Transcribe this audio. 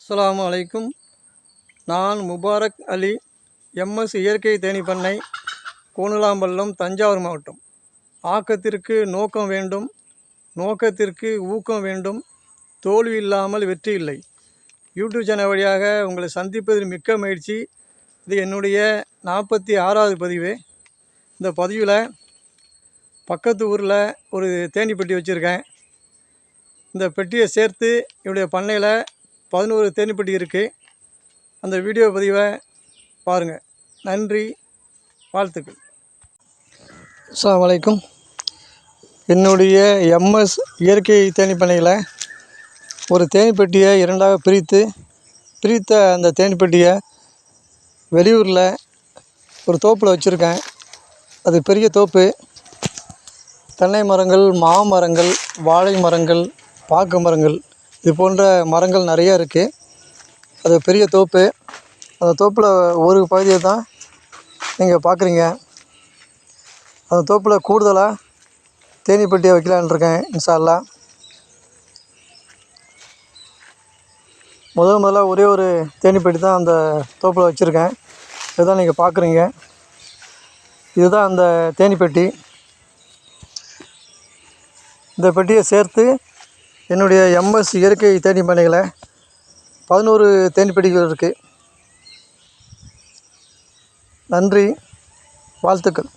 அஸ்லாம் அலைக்கும். நான் முபாரக் அலி எம்எஸ் இயற்கை தேனீ பண்ணை கோணலாம்பள்ளம் தஞ்சாவூர் மாவட்டம். ஆக்கத்திற்கு நோக்கம் வேண்டும் நோக்கத்திற்கு ஊக்கம் வேண்டும் தோல்வி இல்லாமல் வெற்றி இல்லை. யூடியூப் சேனல் வழியாக உங்களை சந்திப்பதில் மிக்க மகிழ்ச்சி. இது என்னுடைய நாற்பத்தி ஆறாவது பதிவு. இந்த பதிவில் பக்கத்து ஊரில் ஒரு தேனி பெட்டி வச்சுருக்கேன். இந்த பெட்டியை சேர்த்து என்னுடைய பண்ணையில் பதினோரு தேனிப்பட்டி இருக்குது அந்த வீடியோ பதிவை பாருங்கள் நன்றி. வாழ்த்துக்கள். அஸ்ஸலாமு வலைக்கும் என்னுடைய எம்எஸ் இயற்கை தேனிப்பண்ணையில் ஒரு தேனீ இரண்டாக பிரித்து பிரித்த அந்த தேனீ வெளியூரில் ஒரு தோப்பில் வச்சுருக்கேன். அது பெரிய தோப்பு. தென்னை மரங்கள் மாமரங்கள் வாழை மரங்கள் பாக்கு மரங்கள் இது போன்ற மரங்கள் நிறையா இருக்குது அது பெரிய தோப்பு. அந்த தோப்பில் ஒரு பகுதியை தான் நீங்கள் பார்க்குறீங்க அந்த தோப்பில் கூடுதலாக தேனீ வைக்கலான்ருக்கேன் வைக்கலான்னு இருக்கேன் முதல் முதல்ல ஒரே ஒரு தேனீப்பட்டி தான் அந்த தோப்பில் வச்சுருக்கேன். இதுதான் நீங்கள் பார்க்குறீங்க இதுதான் அந்த தேனீப்பெட்டி இந்த பெட்டியை சேர்த்து என்னுடைய எம்எஸ் இயற்கை தேனி பண்ணைகளை பதினோரு தேனி பெட்டிகள் இருக்குது நன்றி வாழ்த்துக்கள்.